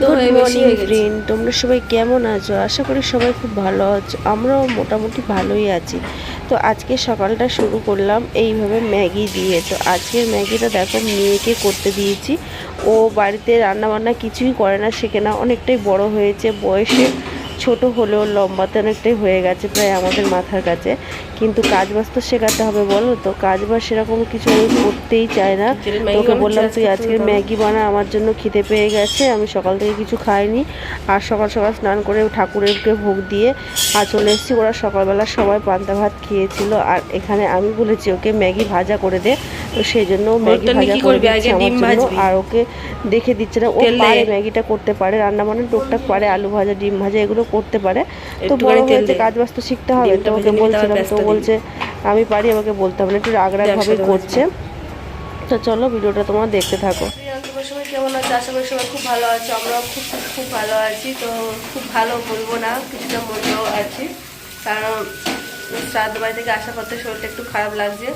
Good হয়ে বেশি হয়ে গেছে। ফ্রেন্ড তোমরা সবাই কেমন আছো? আশা করি সবাই খুব ভালো আছো। আমরাও মোটামুটি ভালোই আছি। তো আজকে সকালটা শুরু করলাম এইভাবে ম্যাগি দিয়ে। তো আজকের ম্যাগিটা দেখো মেয়েকে করতে দিয়েছি। ও বাড়িতে রান্না বান্না কিছুই করে না শেখে না অনেকটাই বড় হয়েছে বয়সে। ছোট হলেও লম্বাতে অনেকটাই হয়ে গেছে প্রায় আমাদের মাথার কাছে। কিন্তু কাজ বাজ তো শেখাতে হবে বলো তো? কাজ বাজ সেরকম কিছু ও করতেই চায় না। তোকে বললাম তুই আজকে আজকে ম্যাগি বানা আমার জন্য খিদে পেয়ে গেছে আমি সকাল থেকে কিছু খাইনি। আর সকাল সকাল স্নান করে ঠাকুরেরকে ভোগ দিয়ে আর চলে এসেছি। ওরা সকালবেলা সবাই পান্তা ভাত খেয়েছিল। আর এখানে আমি বলেছি ওকে ম্যাগি ভাজা করে দে। তো সেই জন্য ম্যাগি ভাজা করে? দিচ্ছে আমার জন্য। আর ওকে দেখে দিচ্ছে না। ও পারে ম্যাগিটা করতে পারে রান্না বান্না টুকটাক পারে আলু ভাজা ডিম ভাজা এগুলো করতে পারে। তো বড় হয়েছে কাজ বাজ তো শিখতে হবে। তো ওকে বলছিলাম তো বলছে আমি পারি আমাকে বলতে হবে না। একটু রাগ রাগ ভাবে করছে তো চলো ভিডিওটা তোমার দেখতে থাকো। সবাই কেমন আছে? আশা করি সবাই খুব ভালো আছে। আমরাও খুব খুব খুব ভালো আছি। তো খুব ভালো বলব না কিছুটা মন্দেও আছি। কারণ শ্রাদ্ধ বাড়ি থেকে আসা পথে শরীরটা একটু খারাপ লাগছে।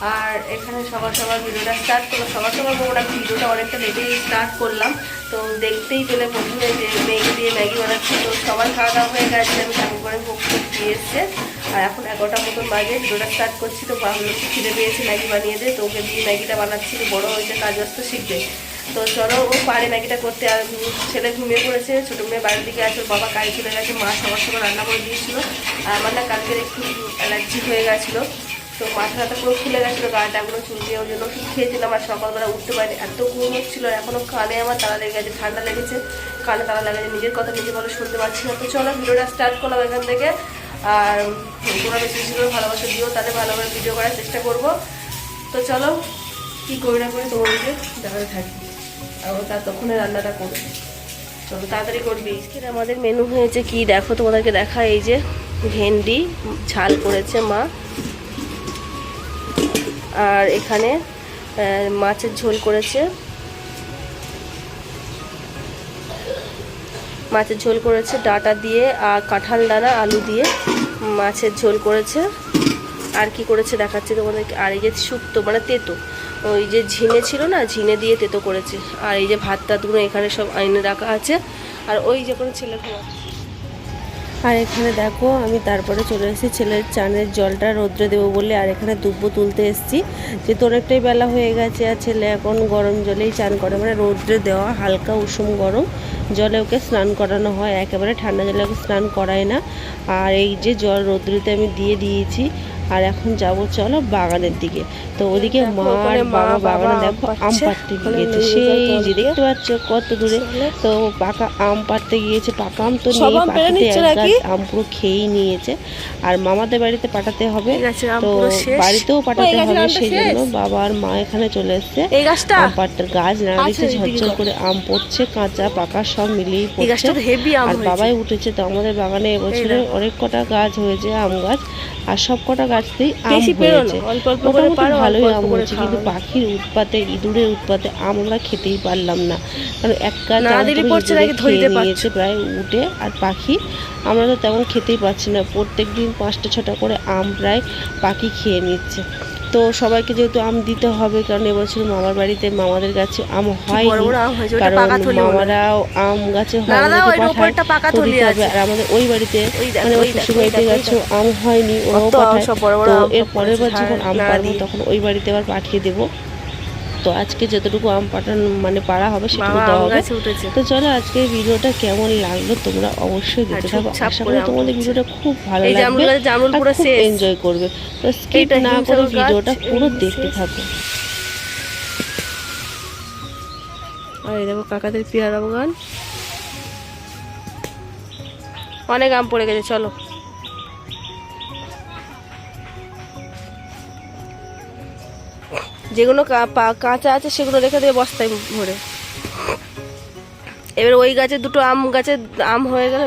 আর এখানে সবার সবার ভিডিওটা স্টার্ট করলাম। সবার বলব না, ভিডিওটা অনেকটা লেটেই স্টার্ট করলাম। তো দেখতেই পেলে প্রথমে যে ম্যাগি দিয়ে ম্যাগি বানাচ্ছি। তো সবার খাওয়া দাওয়া হয়ে গেছে, আমি ঠাকুর করে ভোগ দিয়ে এসছে। আর এখন এগারোটা মতন বাজে, ভিডিওটা স্টার্ট করছি। তো ভাবলো একটু খিদে পেয়েছে ম্যাগি বানিয়ে দে। তো ওকে দিয়ে ম্যাগিটা বানাচ্ছি বড়ো হয়েছে, কাজ ব্যস্ত শিখবে। তো চলো, ও পারে ম্যাগিটা করতে। আর ছেলে ঘুমিয়ে পড়েছে, ছোটো মেয়ে বাড়ির দিকে ওর বাবা কাজে চলে গেছে। মা সবার সময় রান্না করে দিয়েছিল। আর আমার না কালকের একটু অ্যালার্জি হয়ে গেছিল। তো মাথাটা পুরো খুলে গেছিল গাটাগুলো চুল দিয়ে, ওই জন্য ওষুধ খেয়েছিলাম আর সকালবেলা উঠতে পারিনি। এত ঘুম হচ্ছিল এখনও কানে আমার তালা লেগে গেছে, ঠান্ডা লেগেছে, কানে তালা লেগেছে নিজের কথা নিজে ভালো শুনতে পারছি না। তো চলো ভিডিওটা স্টার্ট করলাম এখান থেকে। আর তোমরা বেশি বেশি করে ভালোবাসা দিও, তাহলে ভালোভাবে ভিডিও করার চেষ্টা করব। তো চলো, কি করি না করি তোমাদেরকে দেখাতে থাকি। আর তার তখনই রান্নাটা করবে। চলো তাড়াতাড়ি করবি। আজকের আমাদের মেনু হয়েছে কি? দেখো তোমাদেরকে দেখা এই যে ভেন্ডি, ঝাল করেছে মা। আর এখানে মাছের ঝোল করেছে। মাছের ঝোল করেছে, ডাটা দিয়ে আর কাঁঠাল দানা, আলু দিয়ে মাছের ঝোল করেছে। আর কি করেছে দেখাচ্ছি তোমাদেরকে। আর এই যে শুক্তো মানে তেতো, ওই যে ঝিনে ছিল না ঝিনে দিয়ে তেতো করেছে। আর এই যে ভাত টাতগুলো এখানে সব আইনে রাখা আছে। আর ওই যে কোনো ছেলে ঘুমাচ্ছে। আর এখানে দেখো, আমি তারপরে চলে এসেছি ছেলের চানের জলটা রৌদ্রে দেবো বলে, আর এখানে দুব্বো তুলতে এসেছি। যেহেতু অনেকটাই বেলা হয়ে গেছে, আর ছেলে এখন গরম জলেই চান করে। মানে রৌদ্রে দেওয়া হালকা উষুম গরম। জলে ওকে স্নান করানো হয়। একেবারে ঠান্ডা জলে ওকে স্নান করায় না। আর এই যে জল রৌদ্রতে আমি দিয়ে দিয়েছি। আর এখন যাব চলো বাগানের দিকে। তো ওদিকে মা আর বাবা বাগানে দেখো আম পাড়তে গিয়েছে। সেই যে দেখতে পাচ্ছ কত দূরে। তো পাকা আম পাড়তে গিয়েছে পাকা আম তো নেই আম পাখিতে এক গাছ আম পুরো খেয়েই নিয়েছে। আর মামাদের বাড়িতে পাঠাতে হবে। তো বাড়িতেও পাঠাতে হবে সেই জন্য বাবা আর মা এখানে চলে এসছে। আম পাড়তে গাছ নাড়া দিচ্ছে ঝরঝর করে আম পড়ছে কাঁচা পাকা সব মিলিয়েই পড়ছে। আর বাবাই উঠেছে তো আমাদের বাগানে এবছরে অনেক কটা গাছ হয়েছে আম গাছ। আর সব কটা গাছতেই আম হয়েছে। মোটামুটি ভালোই আম হয়েছে কিন্তু পাখির উৎপাতে ইঁদুরের উৎপাতে আম আমরা খেতেই পারলাম না। কারণ এক গাছ? নিয়েছে প্রায় উঠে আর পাখি আমরা তো তেমন খেতেই পারছি না। প্রত্যেক দিন পাঁচটা ছটা করে আম প্রায় পাখি খেয়ে নিচ্ছে। তো সবাইকে যেহেতু আম দিতে হবে কারণ এবছর মামার বাড়িতে মামাদের গাছে আম হয় কারণ। মামারাও আম গাছে হয় পাঠায়। আর আমাদের ওই বাড়িতে মানে ওই শ্বশুর বাড়িতে গাছে আম হয়নি ওরাও পাঠায়। তো এর পরের বার যখন আম পারব তখন ওই বাড়িতে আবার পাঠিয়ে দেবো। তো আজকে যতটুকু আম পাঠানো মানে পাড়া হবে সেটুকু দেওয়া হবে। তো চলো আজকে ভিডিওটা কেমন লাগল তোমরা অবশ্যই দেখতে থাকো। আশা করি তোমাদের ভিডিওটা খুব ভালো লাগবে আর পুরো খুব এনজয় করবে। তো স্কিপ না করে ভিডিওটা পুরো দেখতে। থাকো। আর এই দেখো কাকাদের পেয়ারা বাগান। অনেক আম পড়ে গেছে চলো। যেগুলো কাঁচা আছে সেগুলো রেখে দেবে বস্তায় ভরে। এবার ওই গাছে দুটো আম গাছে আম হয়ে গেলে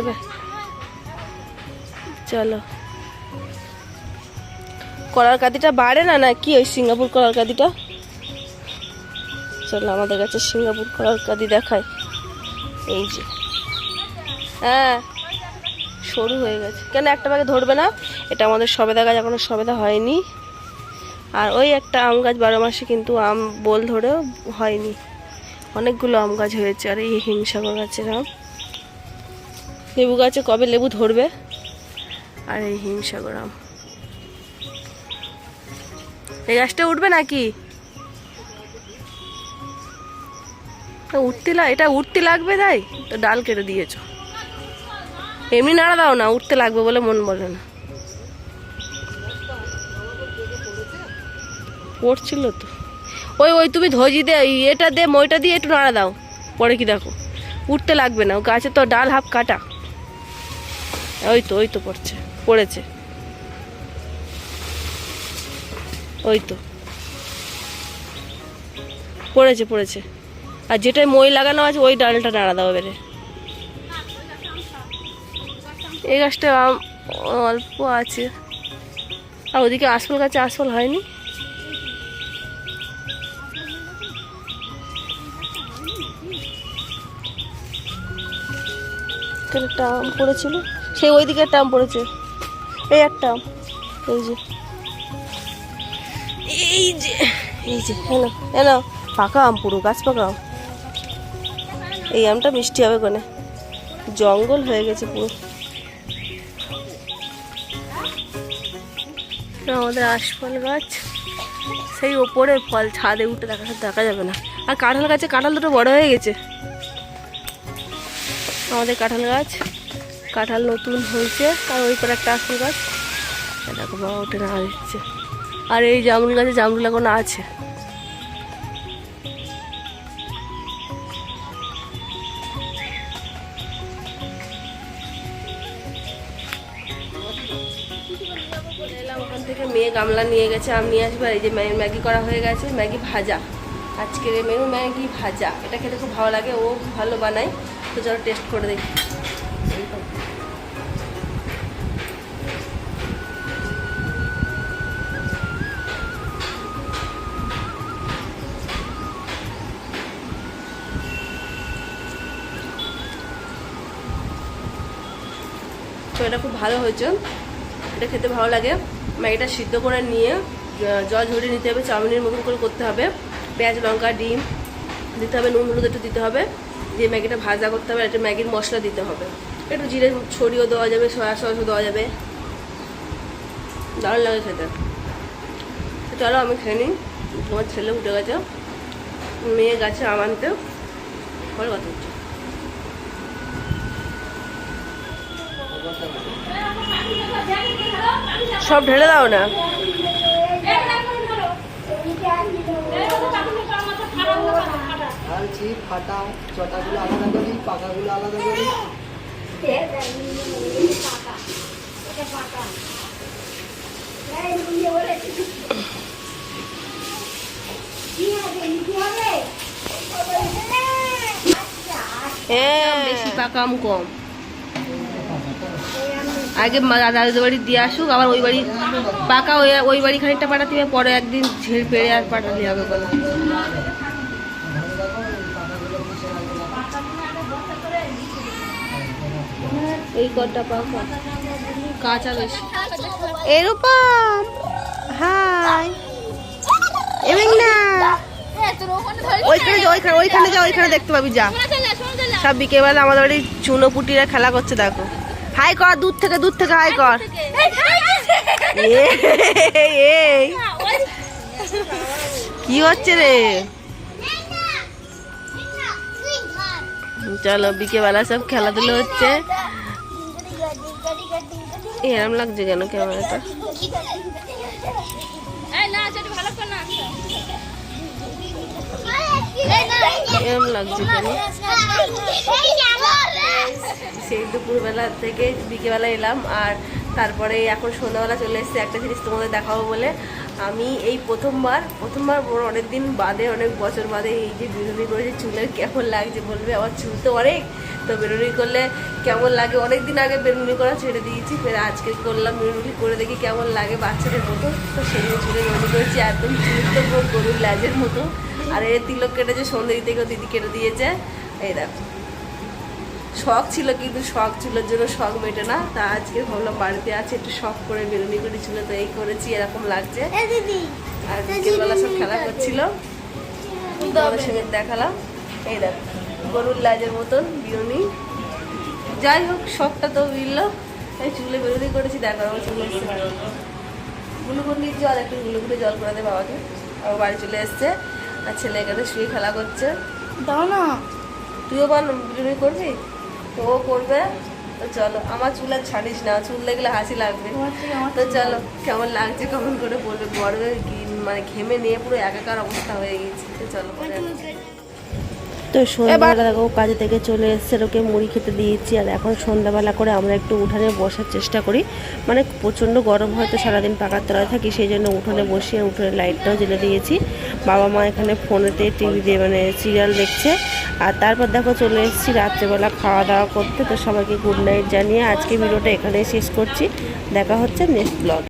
চলো। কলার কাদিটা বাড়ে না না কি ওই সিঙ্গাপুর কলার কাদিটা? চলো আমাদের কাছে সিঙ্গাপুর কলার কাদি দেখায়। এই যে। হ্যাঁ সরু হয়ে গেছে। কেন একটা ভাগে ধরবে না? এটা আমাদের সবেদা গাছ, এখনও সবেদা হয়নি। আর ওই একটা আম গাছ বারো মাসে কিন্তু আম বোল ধরেও হয়নি। অনেকগুলো আম গাছ হয়েছে আর এই হিমসাগর গাছের আম। লেবু গাছে কবে লেবু ধরবে? আর এই হিমসাগর আম। এই গাছটা উঠবে নাকি? উঠতে এটা উঠতে লাগবে তাই? তো ডাল কেটে দিয়েছ। এমনি নাড়া দাও না, উঠতে লাগবে বলে মন বলে না। পড়ছিল তো। ওই ওই তুমি ধজি দে এটা দে, মইটা দিয়ে একটু নাড়া দাও। পরে কি দেখো, উঠতে লাগবে না গাছে তো ডাল হাফ কাটা। ওই তো ওই তো পড়ছে, পড়েছে। ওই তো। পড়েছে পড়েছে। আর যেটায় মই লাগানো আছে, ওই ডালটা নাড়া দাও এবারে। এই গাছটা অল্প আছে। আর ওদিকে আসল গাছে আসল হয়নি? একটা আম পড়েছিল, সেই ওই দিকে আম পড়েছে। এই একটা, এই যে। এই যে এই যে হ্যালো হ্যালো পাকা আম পুরো, গাছ পাকা আম। এই আমটা মিষ্টি হবে কোনে? জঙ্গল হয়ে গেছে পুরো। আমাদের আশফল গাছ, সেই ওপরে ফল, ছাদে উঠে দেখা দেখা যাবে না। আর কাঁঠাল গাছে, কাঁঠাল দুটো বড় হয়ে গেছে। আমাদের কাঁঠাল গাছ। কাঁঠাল নতুন হয়েছে আর ওই করে একটা আসল গাছ। দেখো বাবা ওঠে না দিচ্ছে। আর এই জামরুল গাছে জামরুল এখন আছে। মেয়ে গামলা নিয়ে গেছে, আমি নিয়ে আসব। এই যে ম্যাগি করা হয়ে গেছে, ম্যাগি ভাজা। আজকের মেনু ম্যাগি ভাজা। এটা খেতে খুব ভালো লাগে, ও ভালো বানায়। তো চলো টেস্ট করে দেখি। তো এটা খুব ভালো হয়েছে। এটা খেতে ভালো লাগে। ম্যাগিটা সিদ্ধ করে নিয়ে জল ঝরিয়ে নিতে হবে, চাউমিনের মতন করে করতে হবে। পেঁয়াজ, লঙ্কা, ডিম দিতে হবে, নুন, হলুদ একটু দিতে হবে। দিয়ে ম্যাগিটা ভাজা করতে হবে একটা ম্যাগির মশলা দিতে হবে। একটু জিরে ছড়িয়েও দেওয়া যাবে, সয়া সসও দেওয়া যাবে। দারুণ লাগে খেতে। চলো আমি খেয়ে নিই। তোমার ছেলে উঠে গেছে। মেয়ে গেছে আম আনতে পরে কথা হচ্ছে। সব ঢেলে দাও না। ঢালছি ফাটা চটাগুলো আলাদা করি পাকাগুলো আলাদা করি। হ্যাঁ বেশি পাকা আম কম। আগে দাদাদের বাড়ি দিয়ে আসুক আবার ওই বাড়ি পাকা ওই ওই বাড়ি খানিকটা পাঠাতে হবে পরে একদিন ঝেড়ে পেড়ে আর পাঠালে হবে কোনো এই কটা পাকা কাঁচা বেশি। এরকম হাই। না ওইখানে যা, ওইখানে ওইখানে যা, ওইখানে দেখতে পাবি, যা। সব বিকেলবেলা আমাদের বাড়ি পুটিরা খেলা করছে, দেখো। হাই কর, দূর থেকে দূর থেকে হাই কর। কি হচ্ছে রে? চলো, বিকেলবেলা সব খেলাধুলো হচ্ছে। এরম লাগছে কেন ক্যামেরাটা। এরম লাগছে কেন সেই দুপুরবেলা থেকে বিকেলবেলা এলাম আর তারপরে এখন সন্ধ্যাবেলা চলে এসেছে। একটা জিনিস তোমাদের দেখাবো বলে। আমি এই প্রথমবার প্রথমবার অনেক দিন বাদে, অনেক বছর বাদে এই যে বিরুনি করেছে, চুলের কেমন লাগছে বলবে? আমার চুল তো অনেক। তো বেরুনি করলে কেমন লাগে? অনেক দিন আগে বেরুনি করা ছেড়ে দিয়েছি, ফের আজকে করলাম বেরুনি করে দেখি কেমন লাগে বাচ্চাদের মতো। তো সেই চুলে বেরুনি করেছি, একদম চুল তো গরুর ল্যাজের মতো। আর এর তিলক কেটেছে সন্ধ্যে থেকেও দিদি কেটে দিয়েছে। এই দেখো। শখ ছিল কিন্তু শখ চুলের জন্য শখ মেটে না। তা আজকে ভাবলাম বাড়িতে আছে একটু শখ করে বেরুনি করে ছিল তো এই করেছি এরকম লাগছে। আর বিকেলবেলা সব খেলা করছিল। তোমাদের সঙ্গে দেখালাম। এই দেখ গরুর লাজের মতন বিরুনি যাই হোক শখটা তো মিললো। এই চুলে বেরোনি করেছি দেখো আমার চুলে গুলুগুলির জল একটু গুলুগুলি জল করে দেয় বাবাকে। আমার বাড়ি চলে এসছে আর ছেলে এখানে শুয়ে খেলা করছে। দাও না। তুইও বল বিরুনি করবি? তো ও করবে। তো চলো আমার চুল আর ছাড়িস না চুল দেখলে হাসি লাগবে। তো চলো কেমন লাগছে কেমন করে বলবে। গরমে কি মানে ঘেমে নিয়ে পুরো একাকার অবস্থা হয়ে গেছে। তো চলো। তো সন্ধ্যাবেলা দেখো কাজে থেকে চলে এসছে ওকে মুড়ি খেতে দিয়েছি। আর এখন সন্ধ্যাবেলা করে আমরা একটু উঠানে বসার চেষ্টা করি। মানে প্রচণ্ড গরম হয়তো সারাদিন পাকার তলায় থাকি সেই জন্য উঠোনে বসিয়ে উঠোনে লাইটটাও জ্বেলে দিয়েছি। বাবা মা এখানে ফোনেতে টিভিতে মানে সিরিয়াল দেখছে। আর তারপর দেখো চলে এসেছি রাত্রেবেলা খাওয়া দাওয়া করতে। তো সবাইকে গুড নাইট জানিয়ে আজকে ভিডিওটা এখানেই শেষ করছি। দেখা হচ্ছে নেক্সট ব্লগ